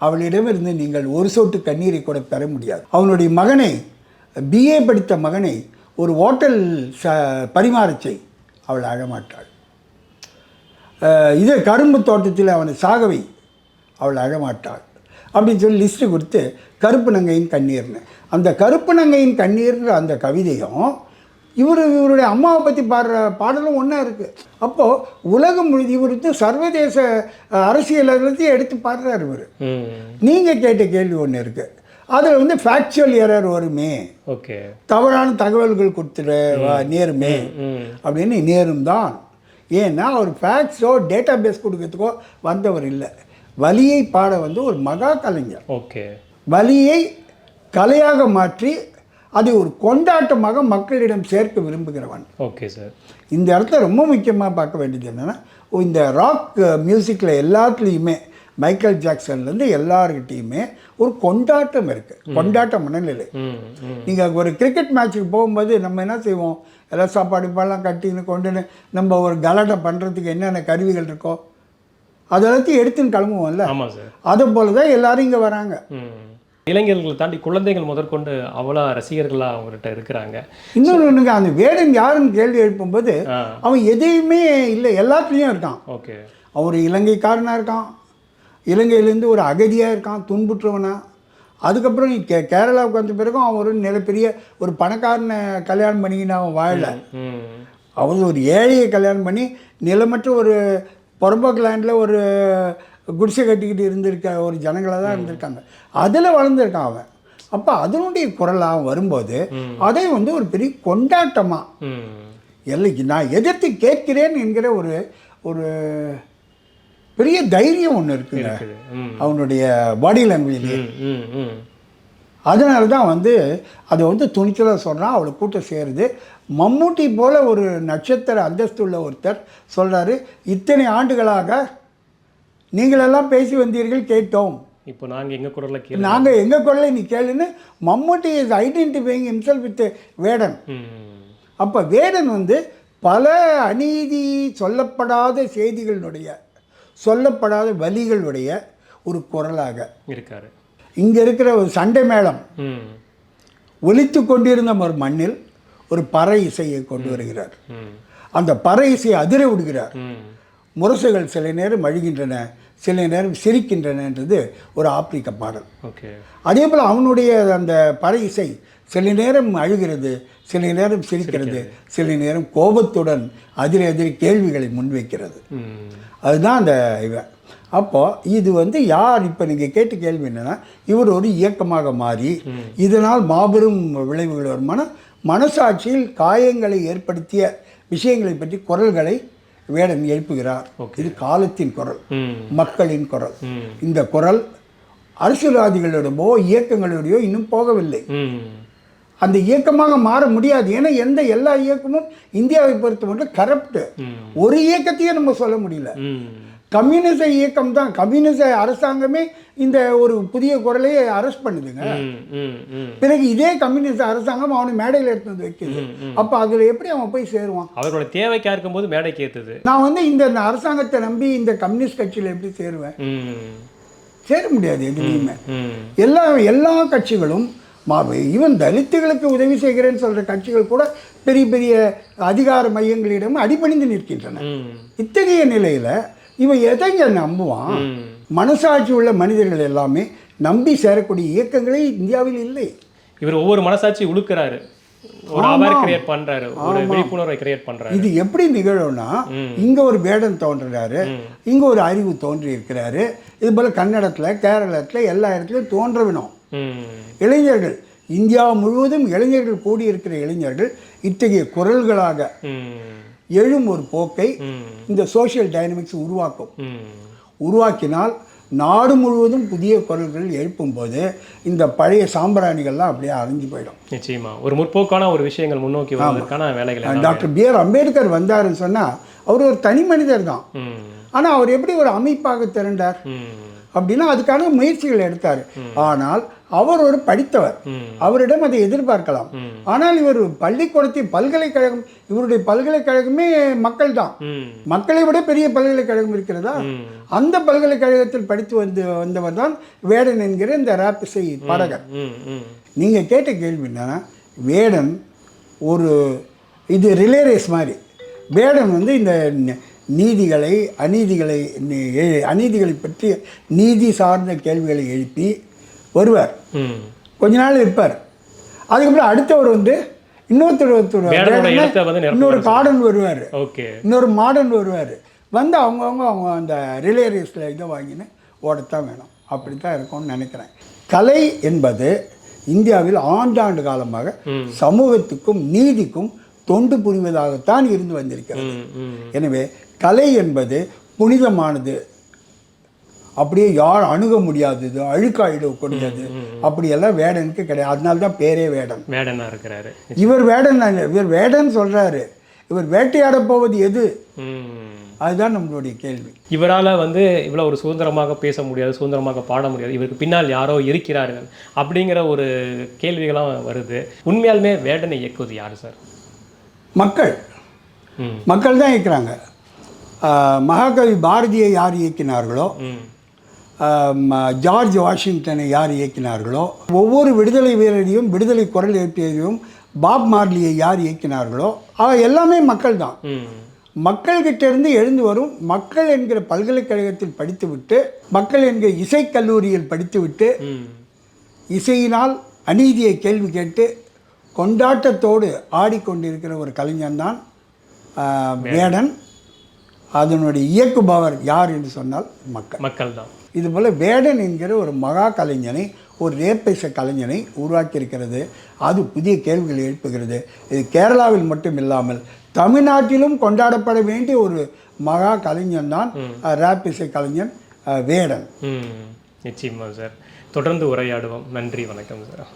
அவளிடமிருந்து நீங்கள் ஒரு சொட்டு கண்ணீரை கூட பெற முடியாது. அவனுடைய மகனை பிஏ படித்த மகனை ஒரு ஹோட்டல் ச பரிமாறச் செய் அவள் அழமாட்டாள். இது கரும்பு தோட்டத்தில் அவனை சாகவை அவள் அழமாட்டாள். அப்படின்னு சொல்லி லிஸ்ட்டு கொடுத்து கருப்பு நங்கையின் கண்ணீர்னு. அந்த கருப்பு நங்கையின் கண்ணீர்ன்ற அந்த கவிதையும் இவர் இவருடைய அம்மாவை பற்றி பாடுற பாடலும் ஒன்றா இருக்குது அப்போது உலகம் முழுது இவர் வந்து சர்வதேச அஹ், அரசியல் எல்லாத்தையும் எடுத்து பாடுறார் இவர். நீங்கள் கேட்ட கேள்வி ஒன்று இருக்குது அதில் வந்து ஃபேக்சுவல் எரர் வருமே. ஓகே தவறான தகவல்கள் கொடுத்துட நேருமே. அப்படின்னு நேரும் தான் ஏன்னா அவர் ஃபேக்ஸோ டேட்டா பேஸ் கொடுக்கறதுக்கோ வந்தவர் இல்லை. வலியை பாட வந்து ஒரு மகா கலைஞர். ஓகே வலியை கலையாக மாற்றி அதை ஒரு கொண்டாட்டமாக மக்களிடம் சேர்க்க விரும்புகிறவன். ஓகே சார் இந்த இடத்துல ரொம்ப முக்கியமாக பார்க்க வேண்டியது என்னென்னா இந்த ராக் மியூசிக்கில் எல்லாத்துலேயுமே மைக்கேல் ஜாக்சன்லேருந்து எல்லாருக்கிட்டேயுமே ஒரு கொண்டாட்டம் இருக்குது கொண்டாட்ட மனநிலை. நீங்கள் ஒரு கிரிக்கெட் மேட்ச்சுக்கு போகும்போது நம்ம என்ன செய்வோம்? எல்லாம் சாப்பாடு இப்பெல்லாம் கட்டின்னு கொண்டுன்னு நம்ம ஒரு கலாட்டை பண்ணுறதுக்கு என்னென்ன கருவிகள் இருக்கோ அதெல்லாத்தையும் எடுத்துன்னு கிளம்புவோம்ல. அதை போல தான் எல்லாரும் இங்கே வராங்க. இளைஞர்களை தாண்டி குழந்தைகள் முதற்கொண்டு அவ்வளோ ரசிகர்களாக அவங்ககிட்ட இருக்கிறாங்க. இன்னொன்று ஒன்றுங்க அந்த வேடன் யாருன்னு கேள்வி எழுப்பும்போது அவன் எதையுமே இல்லை எல்லாத்துலேயும் இருக்கான். ஓகே. அவன் ஒரு இலங்கைக்காரனாக இருக்கான். இலங்கையிலேருந்து ஒரு அகதியாக இருக்கான் துன்புற்றவனா. அதுக்கப்புறம் நீ கே கேரளாவுக்கு வந்த பிறகும் அவன் ஒரு நிலப்பெரிய ஒரு பணக்காரனை கல்யாணம் பண்ணிக்கின்னு அவன் வாழல. அவன் ஒரு ஏழையை கல்யாணம் பண்ணி நிலமற்ற ஒரு புறம்போக்கு லேண்டில் ஒரு குடிசை கட்டிக்கிட்டு இருந்திருக்க ஒரு ஜனங்களாக தான் இருந்திருக்காங்க. அதில் வளர்ந்துருக்கான் அவன். அப்போ அதனுடைய குரலாக வரும்போது அதை வந்து ஒரு பெரிய கொண்டாட்டமாக இல்லை நான் எதிர்த்து கேட்கிறேன் என்கிற ஒரு ஒரு பெரிய தைரியம் ஒன்று இருக்குங்க. அவனுடைய பாடி லாங்குவேஜ்லேயே அதனால தான் வந்து அதை வந்து துணிச்சலாக சொல்கிறான் அவளை கூட்டம் சேருது. மம்மூட்டி போல ஒரு நட்சத்திர அந்தஸ்துள்ள ஒருத்தர் சொல்கிறாரு இத்தனை ஆண்டுகளாக நீங்களெல்லாம் பேசி வந்தீர்கள் கேட்டோம். இப்போ நாங்கள் எங்கள் குரலில் கேள்வி நாங்கள் எங்கள் குரலை நீ கேளுன்னு Mammootty is identifying himself with Vedan. அப்போ வேடன் வந்து பல அநீதி சொல்லப்படாத செய்திகளினுடைய சொல்லப்படாத வலிகளுடைய ஒரு குரலாக. இருக்காரு. இங்கே இருக்கிற ஒரு சண்டை மேளம். ஒலித்து கொண்டிருந்த ஒரு மண்ணில் ஒரு பறை இசையை கொண்டு வருகிறார். அந்த பறை இசையை அதிர விடுகிறார். முரசுகள் சில நேரம் அழுகின்றன சில நேரம் சிரிக்கின்றனன்றது ஒரு ஆப்பிரிக்க பாடல். ஓகே. அதே போல் அவனுடைய அந்த பறை இசை சில நேரம் அழுகிறது சில நேரம் சிரிக்கிறது சில நேரம் கோபத்துடன் அதிர அதிர கேள்விகளை முன்வைக்கிறது. அதுதான் அந்த இவன் அப்போ இது வந்து யார் இப்போ நீங்கள் கேட்ட கேள்வி என்னன்னா இவர் ஒரு இயக்கமாக மாறி இதனால் மாபெரும் விளைவுகள் வருமான மனசாட்சியில் காயங்களை ஏற்படுத்திய விஷயங்களை பற்றி குரல்களை வேடன் எழுப்புகிறார். இது காலத்தின் குரல் மக்களின் குரல். இந்த குரல் அரசியல்வாதிகளிடமோ இயக்கங்களிடையோ இன்னும் போகவில்லை. அந்த இயக்கமாக மாற முடியாது. ஏன்னா எந்த எல்லா இயக்கமும் இந்தியாவை பொறுத்த மட்டும் கரப்ட். ஒரு இயக்கத்தையும் நம்ம சொல்ல முடியல. கம்யூனிச இயக்கம் தான். கம்யூனிச அரசாங்கமே இந்த ஒரு புதிய குரலையே அரெஸ்ட் பண்ணுதுங்க. பிறகு இதே கம்யூனிஸ்ட் அரசாங்கம் அவனை மேடையில் எடுத்து வைக்குது. அப்போ அதில் எப்படி அவன் போய் சேருவான்? அவரோட தேவைக்கா இருக்கும்போது மேடைக்கு ஏத்துது. நான் வந்து இந்த அரசாங்கத்தை நம்பி இந்த கம்யூனிஸ்ட் கட்சியில் எப்படி சேருவேன்? சேர முடியாது எதுலேயுமே. எல்லா எல்லா கட்சிகளும் ஈவன் தலித்துகளுக்கு உதவி செய்கிறேன்னு சொல்கிற கட்சிகள் கூட பெரிய பெரிய அதிகார மையங்களிடம் அடிபணிந்து நிற்கின்றன. இத்தகைய நிலையில் இவன் எதைங்க நம்புவான்? மனசாட்சி உள்ள மனிதர்கள் எல்லாமே நம்பி சேரக்கூடிய இயக்கங்களே இந்தியாவில் இல்லை. இவர் ஒவ்வொரு மனசாட்சி உழுக்குறாரு. இது எப்படி நிகழும்னா இங்க ஒரு வேடன் தோன்றுறாரு. இங்க ஒரு அறிவு தோன்றி இருக்கிறாரு இது போல கன்னடத்துல கேரளத்துல எல்லா இடத்துலையும் தோன்ற வேணும் ம் இளைஞர்கள் இந்தியா முழுவதும் இளைஞர்கள் கூடியிருக்கிற இளைஞர்கள் இத்தகைய குரல்களாக எழும் ஒரு போக்கை இந்த சோஷியல் டைனமிக்ஸ் உருவாக்கும். உருவாக்கினால் நாடு முழுவதும் புதிய குரல்கள் எழுப்பும்போது இந்த பழைய சாம்பிராணிகள்லாம் அப்படியே அழிஞ்சு போயிடும். நிச்சயமா. ஒரு முற்போக்கான ஒரு விஷயங்கள் முன்னோக்கி வருவதற்கான வேலைகள் டாக்டர் பி ஆர் அம்பேத்கர் வந்தாருன்னு சொன்னால் அவர் ஒரு தனி மனிதர் தான். ஆனால் அவர் எப்படி ஒரு அமைப்பாக திரண்டார்? அப்படின்னா அதுக்கான முயற்சிகள் எடுத்தார். ஆனால் அவர் ஒரு படித்தவர். அவரிடம் அதை எதிர்பார்க்கலாம். ஆனால் இவர் பள்ளிக்கூடத்தின் பல்கலைக்கழகம் இவருடைய பல்கலைக்கழகமே மக்கள் தான் மக்களை விட பெரிய பல்கலைக்கழகம் இருக்கிறதா? அந்த பல்கலைக்கழகத்தில் படித்து வந்து வந்தவர் தான் வேடன் என்கிற இந்த ராப்பிசை இசை பாடகர். நீங்கள் கேட்ட கேள்வி என்னன்னா வேடன் ஒரு இது ரிலே ரேஸ் மாதிரி. வேடன் வந்து இந்த நீதிகளை அநீதிகளை அநீதிகளை பற்றி நீதி சார்ந்த கேள்விகளை எழுப்பி வருவார். கொஞ்ச நாள் இருப்பார். அதுக்கப்புறம் அடுத்தவர் வந்து இன்னொருத்தர். இன்னொரு கார்டன் வருவார். ஓகே. இன்னொரு மாடர்ன் வருவார். வந்து அவங்கவுங்க அவங்க அந்த ரிலே ரேஸில் இதை வாங்கின்னு ஓடத்தான் வேணும். அப்படி தான் இருக்கும்னு நினைக்கிறேன். கலை என்பது இந்தியாவில் ஆண்டாண்டு காலமாக சமூகத்துக்கும் நீதிக்கும் தொண்டு புரிவதாகத்தான் இருந்து வந்திருக்கிறது. எனவே கலை என்பது புனிதமானது. அப்படியே யார் அணுக முடியாதது அழுக்காயிடக்கூடியது அப்படியெல்லாம் வேடனுக்கு கிடையாது. அதனால தான் பேரே வேடன். வேடனா இருக்கிறாரு. இவர் வேடன் இவர் வேடன் சொல்றாரு. இவர் வேட்டையாட போவது எது? அதுதான் நம்மளுடைய கேள்வி. இவரால் வந்து இவ்வளோ ஒரு சுதந்திரமாக பேச முடியாது சுதந்திரமாக பாட முடியாது. இவருக்கு பின்னால் யாரோ இருக்கிறார்கள் அப்படிங்கிற ஒரு கேள்விகளாம் வருது. உண்மையாலுமே வேடனை இயக்குவது யார் சார்? மக்கள். மக்கள் தான் இயக்குறாங்க. மகாகவி பாரதியை யார் இயக்கினார்களோ ஜார்ஜ் வாஷிங்டனை யார் இயக்கினார்களோ ஒவ்வொரு விடுதலை வீரரையும் விடுதலை குரல் எழுப்பியதையும் பாப் மார்லியை யார் இயக்கினார்களோ அவ எல்லாமே மக்கள் தான். மக்கள்கிட்ட இருந்து எழுந்து வரும். மக்கள் என்கிற பல்கலைக்கழகத்தில் படித்துவிட்டு மக்கள் என்கிற இசைக்கல்லூரியில் படித்துவிட்டு இசையினால் அநீதியை கேள்வி கேட்டு கொண்டாட்டத்தோடு ஆடிக்கொண்டிருக்கிற ஒரு கலைஞன்தான் வேடன். அதனுடைய இயக்குபவர் யார் என்று சொன்னால் மக்கள். மக்கள் தான் இதுபோல் வேடன் என்கிற ஒரு மகா கலைஞனை ஒரு ரேப்பேச கலைஞனை உருவாக்கியிருக்கிறது. அது புதிய கேள்விகளை எழுப்புகிறது. இது கேரளாவில் மட்டும் இல்லாமல் தமிழ்நாட்டிலும் கொண்டாடப்பட வேண்டிய ஒரு மகா கலைஞன் தான் ரேப் இசை கலைஞன் வேடன். நிச்சயமா சார். தொடர்ந்து உரையாடுவோம். நன்றி வணக்கம் சார்.